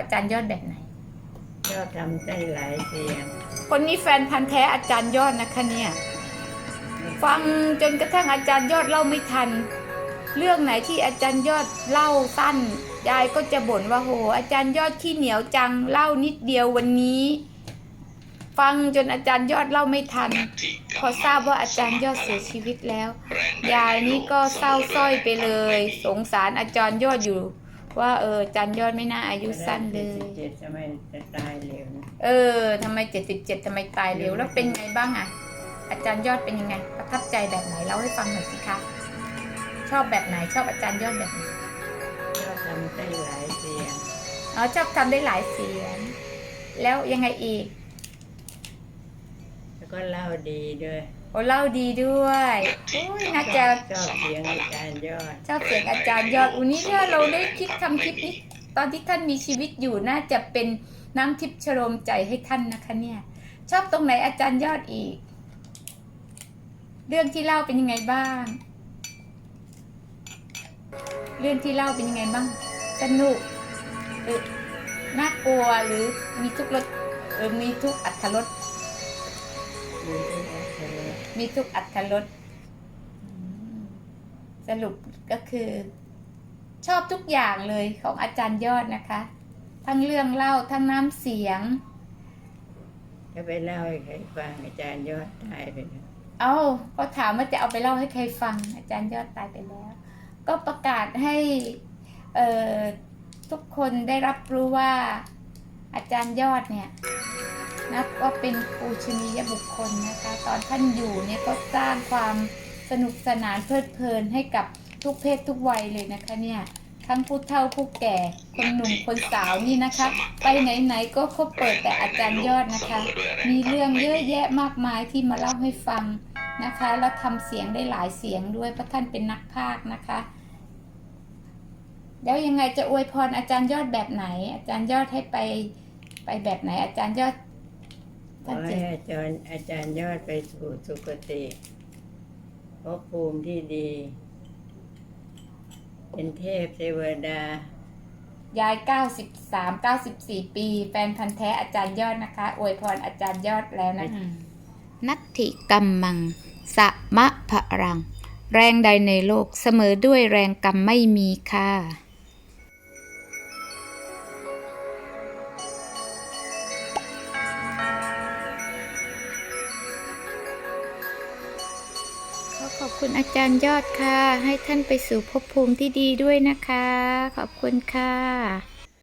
อาจารย์ยอดแบบไหนชอบทำได้หลายเสียงคนนี้แฟนพันธ์แท้อาจารย์ยอดนะคะเนี่ย ฟังจนกระทั่งอาจารย์ยอดเล่าไม่ทัน เรื่องไหนที่อาจารย์ยอดเล่าสั้นยายก็จะบ่นว่าโห อาจารย์ยอดขี้เหนียวจังเล่านิดเดียววันนี้ ฟังจนอาจารย์ยอดเล่าไม่ทัน พอทราบว่าอาจารย์ยอดเสียชีวิตแล้ว ยายนี่ก็เศร้าสร้อยไปเลย สงสารอาจารย์ยอดอยู่ ว่าเอออาจารย์ยอดไม่น่าอายุสั้นเลย เจ็ดทำไมจะตายเร็วนะเออทำไมเจ็ดสิบเจ็ดทำไมตายเร็วแล้วเป็นไงบ้างอะอาจารย์ยอดเป็นยังไง ประทับใจแบบไหนเล่าให้ฟังหน่อยสิคะชอบแบบไหนชอบอาจารย์ยอดแบบไหนชอบทำได้หลายเสียงอ๋อชอบทำได้หลายเสียง แล้วยังไงอีกแล้ว ก็เล่าดีด้วย โอ้เล่าดีด้วยโอ้ยน่าจะชอบเสียงอาจารย์ยอด ชอบเสียงอาจารย์ยอดอุยนี่ถ้าเราได้คิดทำคลิปนี้ตอนที่ท่านมีชีวิตอยู่น่าจะเป็นน้ำทิพย์ชโลมใจให้ท่านนะคะ เนี่ย ชอบตรงไหนอาจารย์ยอดอีก เรื่องที่เล่าเป็นยังไงบ้าง เรื่องที่เล่าเป็นยังไงบ้าง สนุกหรือน่ากลัวหรือมีทุกรสเออมีทุกอัตรสดูที่โอเค มีทุกอัตรสสรุปก็คือ ชอบทุกอย่างเลยของอาจารย์ยอดนะคะ ทั้งเรื่องเล่าทั้งน้ำเสียงก็ไปเล่าให้ใครฟังอาจารย์ยอดตายไปแล้วเอ้าก็ถามว่าจะเอาไปเล่าให้ใครฟัง อาจารย์ยอดตายไปแล้ว ก็ประกาศให้เอ่อทุกคนได้รับรู้ว่าอาจารย์ยอดเนี่ย นับว่าเป็นปูชนียบุคคลนะคะ ตอนท่านอยู่เนี่ยก็สร้างความสนุกสนานเพลิดเพลินให้กับทุกเพศทุกวัยเลยนะคะเนี่ยทั้งผู้เฒ่าผู้แก่ คนหนุ่มคนสาวนี่นะคะ ไปไหนๆก็เขาเปิดแต่อาจารย์ยอดนะคะ มีเรื่องเยอะแยะมากมายที่มาเล่าให้ฟังนะคะ แล้วทำเสียงได้หลายเสียงด้วยเพราะท่านเป็นนักพากย์นะคะแล้วยังไงจะอวยพรอาจารย์ยอดแบบไหน อาจารย์ยอดให้ไปไปแบบไหน อาจารย์ยอด ขอท่านให้เจ๋งอาจารย์อาจารย์ยอดไปสู่สุคติภพภูมิที่ดี เป็นเทพเทวดายาย 93 94 ปี แฟนพันธ์แท้อาจารย์ยอดนะคะ อวยพรอาจารย์ยอดแล้วนะนัตถิกรรมัง สะมะพะรัง แรงใดในโลกเสมอด้วยแรงกรรมไม่มีค่ะ ขอบคุณอาจารย์ยอดค่ะ ให้ท่านไปสู่ภพภูมิที่ดีด้วยนะคะ ขอบคุณค่ะ